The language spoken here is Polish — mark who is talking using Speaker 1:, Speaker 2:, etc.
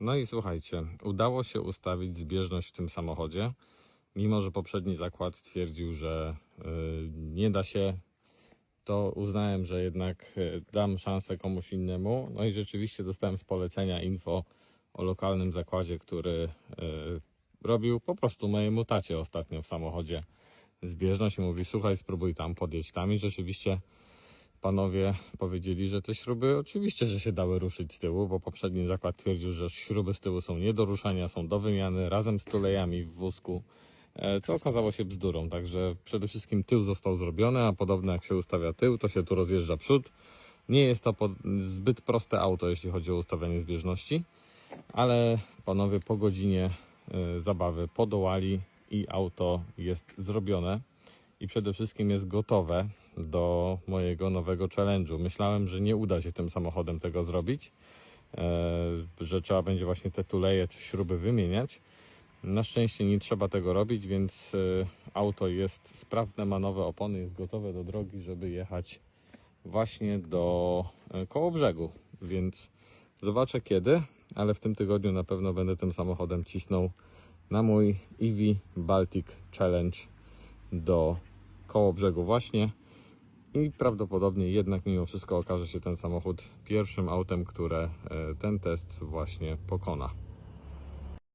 Speaker 1: No i słuchajcie, udało się ustawić zbieżność w tym samochodzie, mimo że poprzedni zakład twierdził, że y, nie da się, to uznałem, że jednak y, dam szansę komuś innemu. No i rzeczywiście dostałem z polecenia info o lokalnym zakładzie, który y, robił po prostu mojemu tacie ostatnio w samochodzie zbieżność i mówi, słuchaj, spróbuj tam, podjedź tam i rzeczywiście panowie powiedzieli, że te śruby oczywiście, że się dały ruszyć z tyłu, bo poprzedni zakład twierdził, że śruby z tyłu są nie do ruszenia, są do wymiany razem z tulejami w wózku, e, co okazało się bzdurą. Także przede wszystkim tył został zrobiony, a podobno jak się ustawia tył, to się tu rozjeżdża przód. Nie jest to zbyt proste auto, jeśli chodzi o ustawianie zbieżności, ale panowie po godzinie e, zabawy podołali i auto jest zrobione i przede wszystkim jest gotowe do mojego nowego challenge'u. Myślałem, że nie uda się tym samochodem tego zrobić, e, że trzeba będzie właśnie te tuleje czy śruby wymieniać. Na szczęście nie trzeba tego robić, więc e, auto jest sprawne, ma nowe opony, jest gotowe do drogi, żeby jechać właśnie do e, koło brzegu. Więc zobaczę kiedy, ale w tym tygodniu na pewno będę tym samochodem cisnął na mój EV Baltic Challenge do koło brzegu właśnie i prawdopodobnie jednak mimo wszystko okaże się ten samochód pierwszym autem, które e, ten test właśnie pokona.